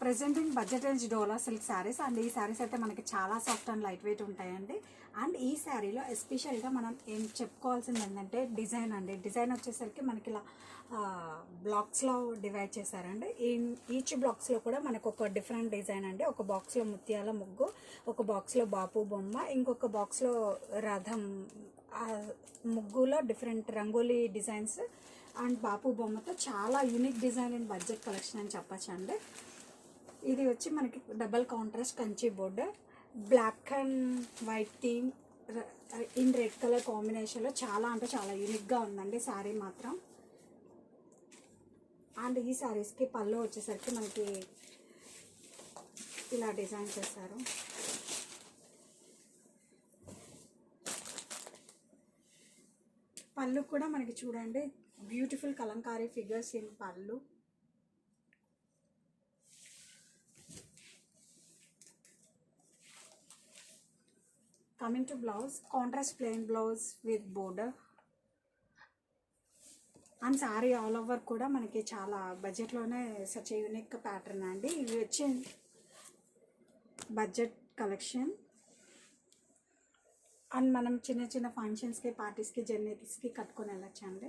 Presenting budget range Dola silk saris and ఈ శారీస్ అయితే మనకి చాలా సాఫ్ట్ అండ్ లైట్ వెయిట్ ఉంటాయండి. అండ్ ఈ శారీలో ఎస్పెషల్గా మనం ఏం చెప్పుకోవాల్సింది ఏంటంటే డిజైన్ అండి. డిజైన్ వచ్చేసరికి మనకి ఇలా బ్లాక్స్లో డివైడ్ చేశారండి. ఈ ఈచ్ బ్లాక్స్లో కూడా మనకు ఒక డిఫరెంట్ డిజైన్ అండి. ఒక బాక్స్లో ముత్యాల ముగ్గు ఒక బాక్స్లో బాపు బొమ్మ ఇంకొక బాక్స్లో రథం ముగ్గులో different rangoli designs and Bapu బొమ్మతో చాలా unique design and budget collection అని చెప్పచ్చు అండి ఇది వచ్చి మనకి double contrast Kanchi border black and white theme in red colour కాంబినేషన్లో చాలా అంటే చాలా యూనిక్గా ఉందండి శారీ మాత్రం. అండ్ ఈ శారీస్కి పళ్ళు వచ్చేసరికి మనకి ఇలా డిజైన్ చేశారు. పళ్ళు కూడా మనకి చూడండి బ్యూటిఫుల్ కలంకారీ ఫిగర్స్ ఇన్ పళ్ళు. Coming to blouse contrast plain blouse with border and sari all over కూడా మనకి చాలా బడ్జెట్లోనే సచ్ యూనిక్ ప్యాటర్న్ అండి. ఇవి వచ్చి బడ్జెట్ కలెక్షన్ అండ్ మనం చిన్న చిన్న ఫంక్షన్స్కి పార్టీస్కి జర్నీస్కి కట్టుకొని వెళ్ళొచ్చు అండి